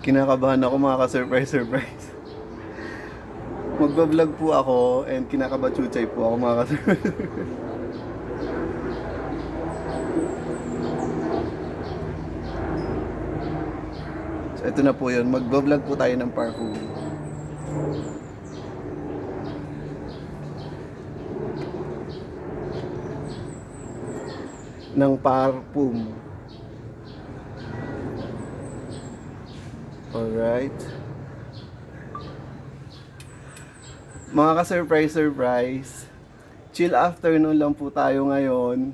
Kinakabahan ako mga ka-surprise surprise. Magbablog po ako and kinakabachuchay po ako mga ka-surprise. so ito na po yun. Magbablog po tayo ng parkour. ng parfum. Alright. Mga ka-surprise, surprise. Chill afternoon lang po tayo ngayon.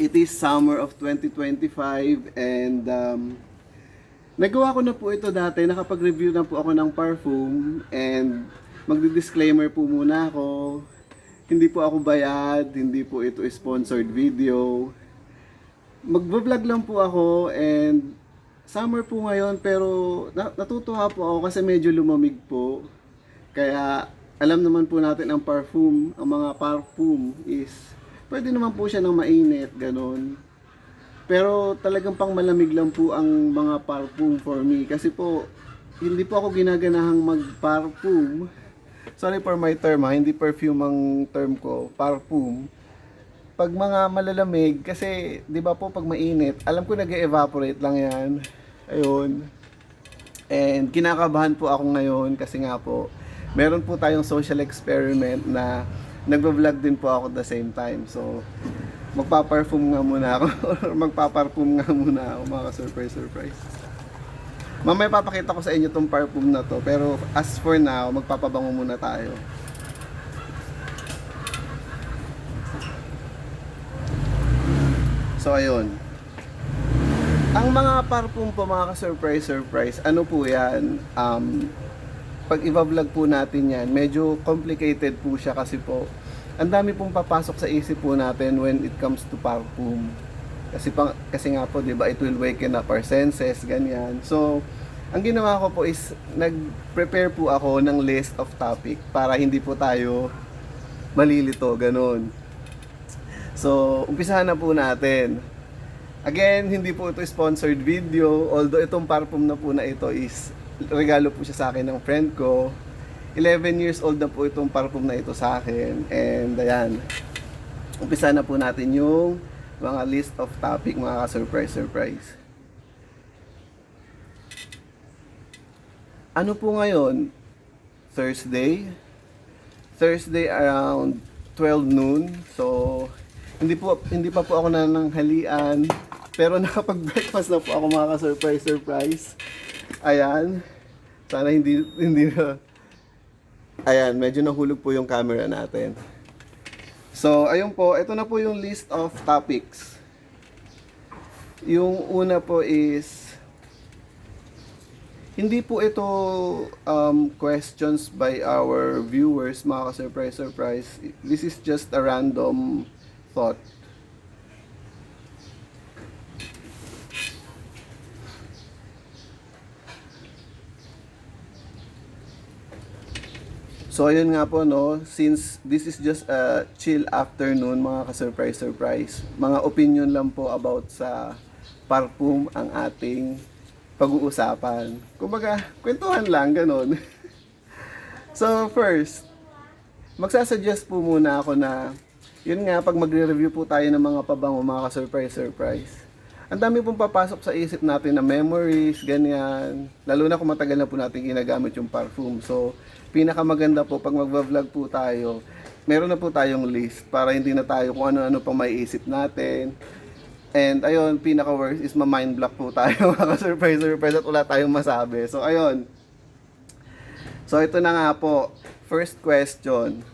It is summer of 2025 and um, nagawa ko na po ito dati. Nakapag-review na po ako ng parfum and magdi-disclaimer po muna ako. Hindi po ako bayad, hindi po ito sponsored video. Magbablog lang po ako and summer po ngayon pero na- natutuwa po ako kasi medyo lumamig po. Kaya alam naman po natin ang parfum, ang mga parfum is pwede naman po siya ng mainit, ganun. Pero talagang pang malamig lang po ang mga parfum for me kasi po hindi po ako ginaganahang mag-parfum. Sorry for my term ha, hindi perfume ang term ko, parfum. Pag mga malalamig, kasi 'di ba po pag mainit, alam ko nag-evaporate lang 'yan. Ayun. And kinakabahan po ako ngayon kasi nga po, meron po tayong social experiment na nagvo-vlog din po ako at the same time. So, magpa-perfume nga muna ako or magpa-parfum nga muna ako mga surprise surprise. Mamaya papakita ko sa inyo tong parfum na to pero as for now, magpapabango muna tayo. So ayun. Ang mga parfum po mga ka-surprise surprise, ano po 'yan? Um pag i-vlog po natin 'yan, medyo complicated po siya kasi po ang dami pong papasok sa isip po natin when it comes to parfum. Kasi pa, kasi nga po, 'di ba, it will waken up our senses, ganyan. So, ang ginawa ko po is nag-prepare po ako ng list of topic para hindi po tayo malilito, ganun. So, umpisahan na po natin. Again, hindi po ito sponsored video, although itong parfum na po na ito is regalo po siya sa akin ng friend ko. 11 years old na po itong parfum na ito sa akin. And ayan, umpisa na po natin yung mga list of topic, mga ka-surprise surprise. Ano po ngayon? Thursday? Thursday around 12 noon. So, hindi po hindi pa po ako nananghalian pero nakapag-breakfast na po ako mga ka-surprise surprise. Ayan. Sana hindi hindi na Ayan, medyo nahulog po yung camera natin. So, ayun po, ito na po yung list of topics. Yung una po is hindi po ito um, questions by our viewers, mga ka-surprise surprise. This is just a random thought. So ayun nga po no, since this is just a chill afternoon mga ka-surprise surprise, mga opinion lang po about sa parfum ang ating pag-uusapan. Kumbaga, kwentuhan lang ganun. so first, magsasuggest po muna ako na yun nga pag magre-review po tayo ng mga pabango mga ka-surprise surprise. Ang dami pong papasok sa isip natin na memories, ganyan. Lalo na kung matagal na po natin ginagamit yung parfum. So, pinakamaganda po pag magva-vlog po tayo, meron na po tayong list para hindi na tayo kung ano-ano pang maiisip natin. And ayun, pinaka worst is ma-mind block po tayo mga surprise surprise at wala tayong masabi. So ayun. So ito na nga po, first question.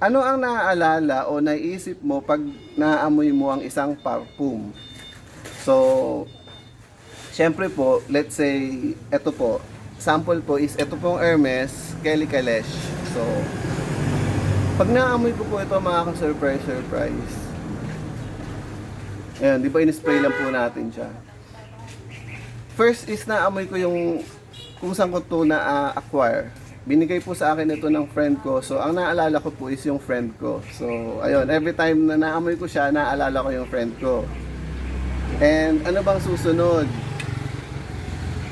Ano ang naaalala o naiisip mo pag naamoy mo ang isang parfum? So, syempre po, let's say, ito po, sample po is ito pong Hermes Kelly Kalesh. So, pag naamoy ko po ito mga ka-surprise, surprise. Ayan, di ba in-spray lang po natin siya. First is naamoy ko yung kung saan ko to na-acquire. Binigay po sa akin ito ng friend ko. So, ang naalala ko po is yung friend ko. So, ayun, every time na naamoy ko siya, naalala ko yung friend ko. And ano bang susunod?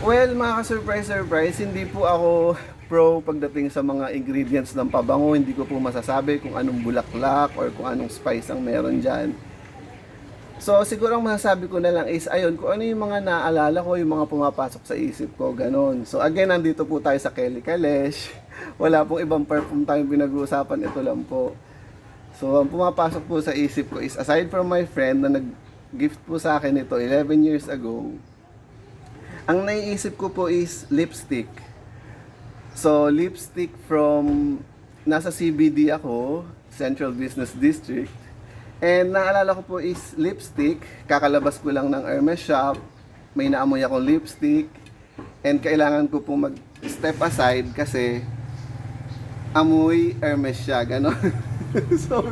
Well, mga ka-surprise, surprise, hindi po ako pro pagdating sa mga ingredients ng pabango. Hindi ko po masasabi kung anong bulaklak or kung anong spice ang meron dyan. So, siguro ang masasabi ko na lang is, ayun, kung ano yung mga naalala ko, yung mga pumapasok sa isip ko, ganon. So, again, nandito po tayo sa Kelly Kalesh. Wala pong ibang perfume tayong pinag-uusapan, ito lang po. So, ang pumapasok po sa isip ko is, aside from my friend na nag-gift po sa akin ito 11 years ago, ang naiisip ko po is lipstick. So, lipstick from, nasa CBD ako, Central Business District. And naalala ko po is lipstick. Kakalabas ko lang ng Hermes shop. May naamoy akong lipstick. And kailangan ko po mag-step aside kasi amoy Hermes siya. Ganon. so,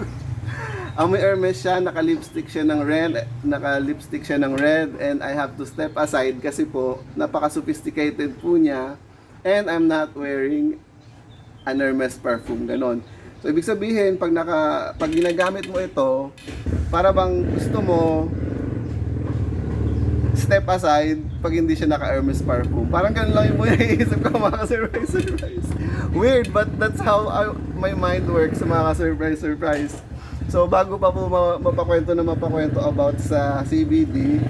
amoy Hermes siya. Naka-lipstick siya ng red. Naka-lipstick siya ng red. And I have to step aside kasi po napaka-sophisticated po niya. And I'm not wearing an Hermes perfume. Ganon. So, ibig sabihin, pag, naka, pag ginagamit mo ito, para bang gusto mo step aside pag hindi siya naka-Hermes perfume. Parang ganun lang yung muna iisip ko, mga surprise surprise. Weird, but that's how I, my mind works, mga surprise surprise. So, bago pa po ma- mapakwento na mapakwento about sa CBD,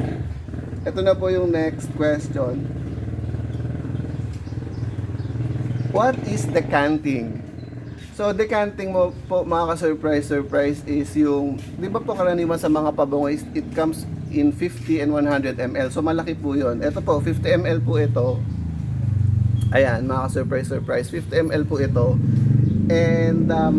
ito na po yung next question. What is decanting? So, decanting mo po, mga ka-surprise, surprise, is yung, di ba po karaniwan sa mga pabango it comes in 50 and 100 ml. So, malaki po yun. Ito po, 50 ml po ito. Ayan, mga ka-surprise, surprise. 50 ml po ito. And, um,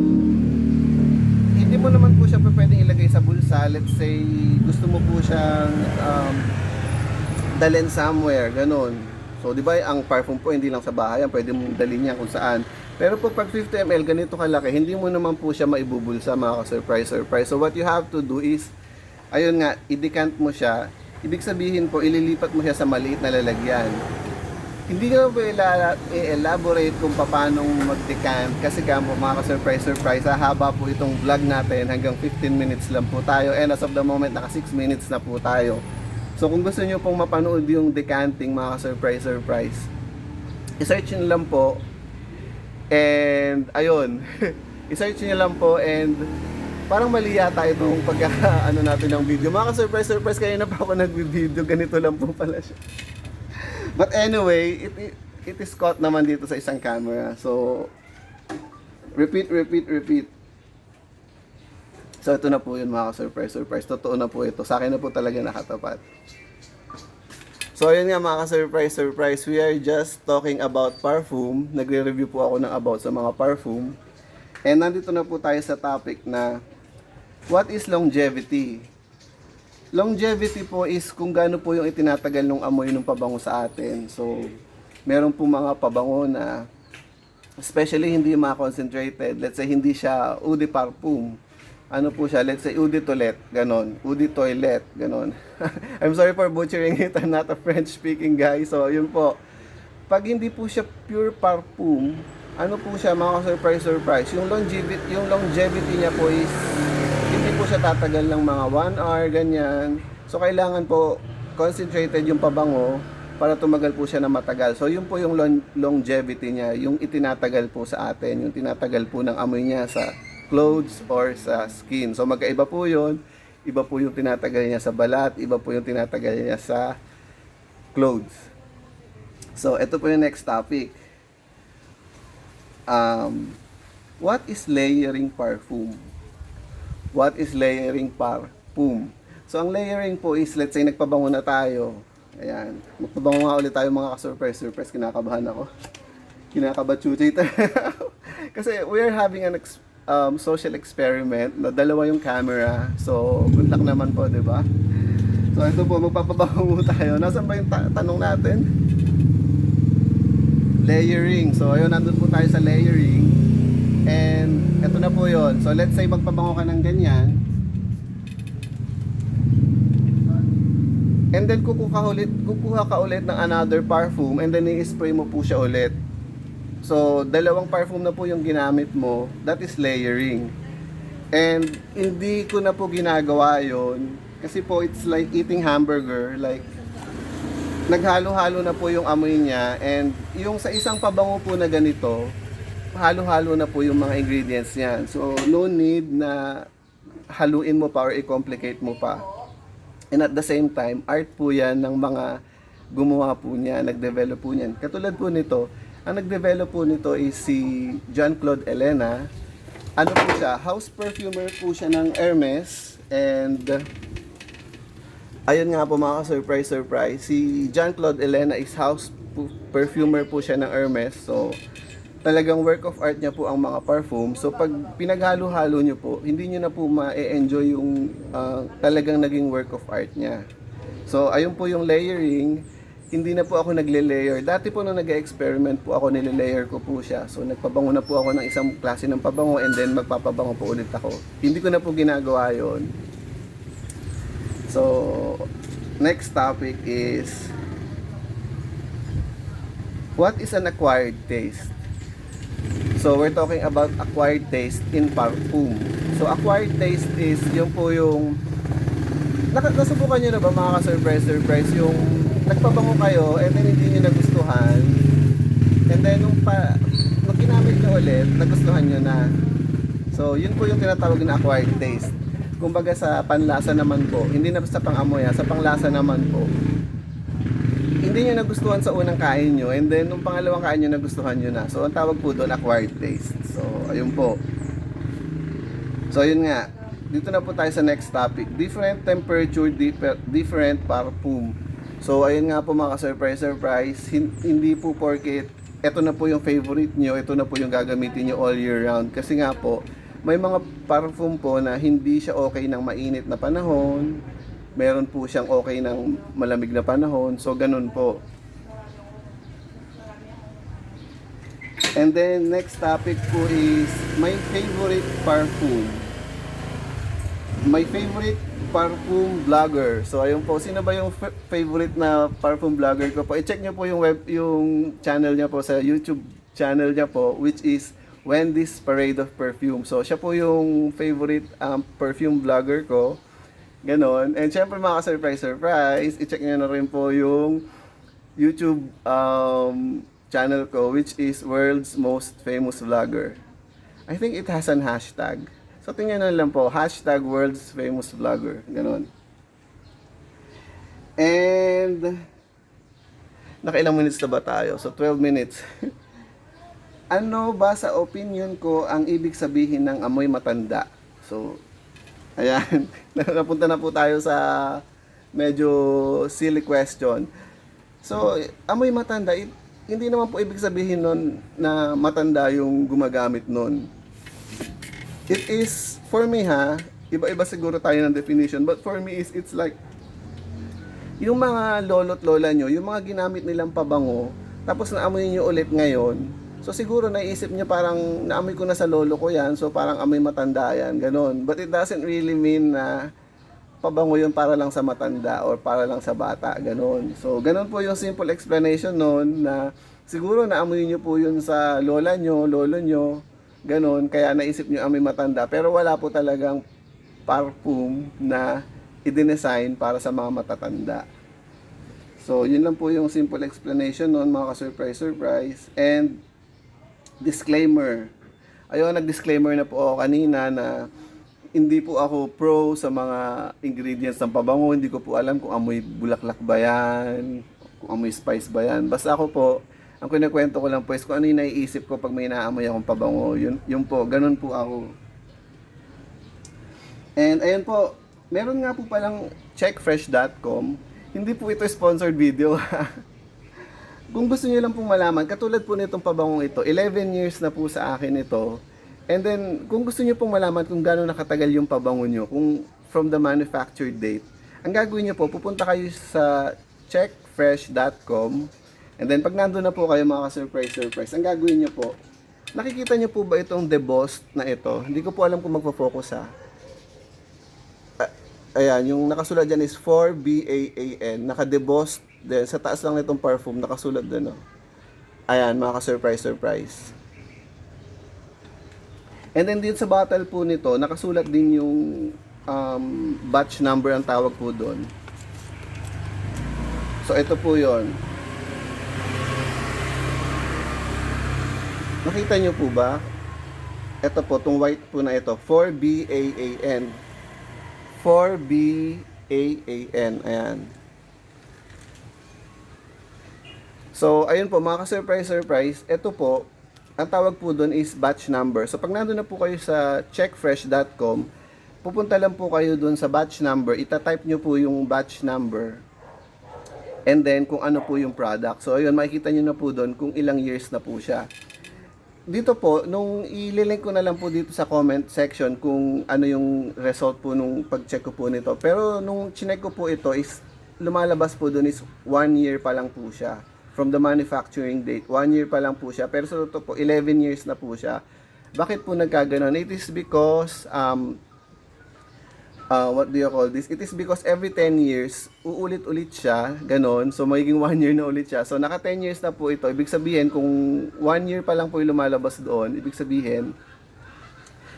hindi mo naman po siya pwedeng ilagay sa bulsa. Let's say, gusto mo po siyang um, dalhin somewhere, ganun. So, di ba, ang parfum po hindi lang sa bahay, pwede mong dalhin yan kung saan. Pero po pag 50 ml, ganito kalaki, hindi mo naman po siya maibubulsa mga ka-surprise, surprise. So, what you have to do is, ayun nga, i-decant mo siya. Ibig sabihin po, ililipat mo siya sa maliit na lalagyan. Hindi ko po i-elaborate kung paano mag-decant kasi ka po mga ka-surprise, surprise, haba po itong vlog natin hanggang 15 minutes lang po tayo. And as of the moment, naka 6 minutes na po tayo. So kung gusto nyo pong mapanood yung decanting mga ka-surprise, surprise, i-search nyo lang po And ayun, i-search niyo lang po and parang mali yata itong pagka ano natin ng video. Mga surprise surprise kayo na pa ako nagbi-video, ganito lang po pala siya. But anyway, it, it, it is caught naman dito sa isang camera. So repeat, repeat, repeat. So ito na po yun mga surprise surprise. Totoo na po ito. Sa akin na po talaga nakatapat. So ayun nga mga ka-surprise, surprise, we are just talking about perfume. Nagre-review po ako ng about sa mga perfume. And nandito na po tayo sa topic na what is longevity? Longevity po is kung gaano po yung itinatagal ng amoy ng pabango sa atin. So meron po mga pabango na especially hindi mga-concentrated. Let's say hindi siya eau de parfum ano po siya, let's say Udi Toilet, ganon. Udi Toilet, ganon. I'm sorry for butchering it, I'm not a French speaking guy. So, yun po. Pag hindi po siya pure parfum, ano po siya, mga surprise surprise, yung longevity, yung longevity niya po is hindi po siya tatagal ng mga 1 hour, ganyan. So, kailangan po concentrated yung pabango para tumagal po siya na matagal. So, yun po yung long- longevity niya, yung itinatagal po sa atin, yung tinatagal po ng amoy niya sa clothes or sa skin. So magkaiba po 'yon. Iba po yung tinatagal niya sa balat, iba po yung tinatagal niya sa clothes. So ito po yung next topic. Um, what is layering parfum? What is layering parfum? So ang layering po is let's say nagpabango na tayo. Ayan. Magpabango nga ulit tayo mga ka-surprise. Surprise, kinakabahan ako. Kinakabachuchi Kasi we are having an ex- um, social experiment na dalawa yung camera. So, good luck naman po, di ba? So, ito po, magpapabango tayo. Nasaan ba yung ta- tanong natin? Layering. So, ayun, nandun po tayo sa layering. And, ito na po yon So, let's say magpabango ka ng ganyan. And then, kukuha ulit, kukuha ka ulit ng another perfume and then i-spray mo po siya ulit. So, dalawang perfume na po yung ginamit mo, that is layering. And hindi ko na po ginagawa yon kasi po it's like eating hamburger, like naghalo-halo na po yung amoy niya and yung sa isang pabango po na ganito, halo-halo na po yung mga ingredients niyan. So, no need na haluin mo pa or i-complicate mo pa. And at the same time, art po yan ng mga gumawa po niya, nag-develop po niyan. Katulad po nito, ang nag-develop po nito is si John-Claude Elena. Ano po siya? House perfumer po siya ng Hermes. And uh, ayun nga po mga surprise surprise si John-Claude Elena is house perfumer po siya ng Hermes. So, talagang work of art niya po ang mga perfume. So pag pinaghalo-halo niyo po, hindi niyo na po ma-enjoy yung ah, talagang naging work of art niya. So ayun po yung layering. Hindi na po ako nagle-layer. Dati po nung nag-experiment po ako, nile-layer ko po siya. So nagpabango na po ako ng isang klase ng pabango and then magpapabango po ulit ako. Hindi ko na po ginagawa yon. So next topic is what is an acquired taste? So we're talking about acquired taste in parfum. So acquired taste is yung po yung Nak nasubukan nyo na ba mga ka-surprise surprise yung nagpabango kayo and then hindi nyo nagustuhan. And then nung, pa, nung ginamit nyo ulit nagustuhan nyo na. So yun po yung tinatawag na acquired taste. Kumbaga sa panlasa naman po hindi na sa pangamoy ha, sa panglasa naman po. Hindi nyo nagustuhan sa unang kain nyo and then nung pangalawang kain nyo nagustuhan nyo na. So ang tawag po doon acquired taste. So ayun po. So yun nga. Dito na po tayo sa next topic. Different temperature differ- different parfum so ayun nga po mga surprise surprise. Hin- hindi po porket ito na po yung favorite nyo ito na po yung gagamitin nyo all year round. Kasi nga po may mga parfum po na hindi siya okay ng mainit na panahon. Meron po siyang okay ng malamig na panahon. So ganun po. And then next topic po is my favorite parfum my favorite parfum vlogger. So ayun po, sino ba yung fa- favorite na parfum vlogger ko po? I-check niyo po yung web yung channel niya po sa YouTube channel niya po which is Wendy's Parade of Perfume. So siya po yung favorite um, perfume vlogger ko. Ganon. And syempre mga surprise surprise, i-check niyo na rin po yung YouTube um, channel ko which is World's Most Famous Vlogger. I think it has an hashtag. So tingnan na lang po, hashtag World's Famous Vlogger. Ganon. And nakailang minutes na ba tayo? So 12 minutes. ano ba sa opinion ko ang ibig sabihin ng amoy matanda? So, ayan. Napunta na po tayo sa medyo silly question. So, amoy matanda, hindi naman po ibig sabihin nun na matanda yung gumagamit nun. It is, for me ha, iba-iba siguro tayo ng definition, but for me is it's like, yung mga lolo't lola nyo, yung mga ginamit nilang pabango, tapos naamoy nyo ulit ngayon, so siguro naisip nyo parang naamoy ko na sa lolo ko yan, so parang amoy matanda yan, ganun. But it doesn't really mean na pabango yun para lang sa matanda or para lang sa bata, ganun. So, ganun po yung simple explanation nun na siguro naamoy nyo po yun sa lola nyo, lolo nyo, ganun, kaya naisip nyo amoy matanda, pero wala po talagang parfum na i-design para sa mga matatanda. So, yun lang po yung simple explanation nun, mga ka-surprise, surprise. And, disclaimer. Ayun, nag-disclaimer na po ako kanina na hindi po ako pro sa mga ingredients ng pabango. Hindi ko po alam kung amoy bulaklak ba yan, kung amoy spice ba yan. Basta ako po, ang kinikwento ko lang po is kung ano yung naiisip ko pag may naamoy akong pabango. Yun, yun po, ganun po ako. And ayun po, meron nga po palang checkfresh.com. Hindi po ito sponsored video. Kung gusto niyo lang pong malaman, katulad po nitong pabangong ito, 11 years na po sa akin ito. And then, kung gusto niyo pong malaman kung gaano nakatagal yung pabango niyo, kung from the manufacture date, ang gagawin niyo po, pupunta kayo sa checkfresh.com. And then, pag nandun na po kayo mga surprise surprise, ang gagawin niyo po, nakikita niyo po ba itong debossed na ito? Hindi ko po alam kung magpo-focus ha. Ayan, yung nakasulat dyan is 4BAAN. Naka-debossed din. Sa taas lang nitong perfume, nakasulat din. Oh. Ayan, mga ka-surprise, surprise. And then dito sa bottle po nito, nakasulat din yung um, batch number ang tawag po doon. So ito po yon. Nakita nyo po ba? Ito po, itong white po na ito, 4BAAN. 4BAAN. Ayan. So, ayun po, mga ka-surprise, surprise. Ito po, ang tawag po doon is batch number. So, pag nandun na po kayo sa checkfresh.com, pupunta lang po kayo doon sa batch number. Ita-type nyo po yung batch number. And then, kung ano po yung product. So, ayun, makikita nyo na po doon kung ilang years na po siya dito po, nung ililink ko na lang po dito sa comment section kung ano yung result po nung pag-check ko po nito. Pero nung chinek ko po ito is lumalabas po dun is 1 year pa lang po siya. From the manufacturing date, 1 year pa lang po siya. Pero sa totoo po, 11 years na po siya. Bakit po nagkaganon? It is because um, uh, what do you call this? It is because every 10 years, uulit-ulit siya, ganon. So, magiging 1 year na ulit siya. So, naka 10 years na po ito. Ibig sabihin, kung 1 year pa lang po yung lumalabas doon, ibig sabihin,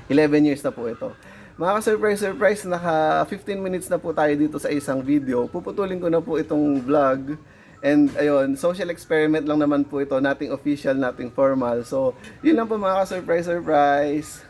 11 years na po ito. Mga ka-surprise, surprise, naka 15 minutes na po tayo dito sa isang video. Puputulin ko na po itong vlog. And ayun, social experiment lang naman po ito, nating official, nating formal. So, yun lang po mga ka-surprise, surprise.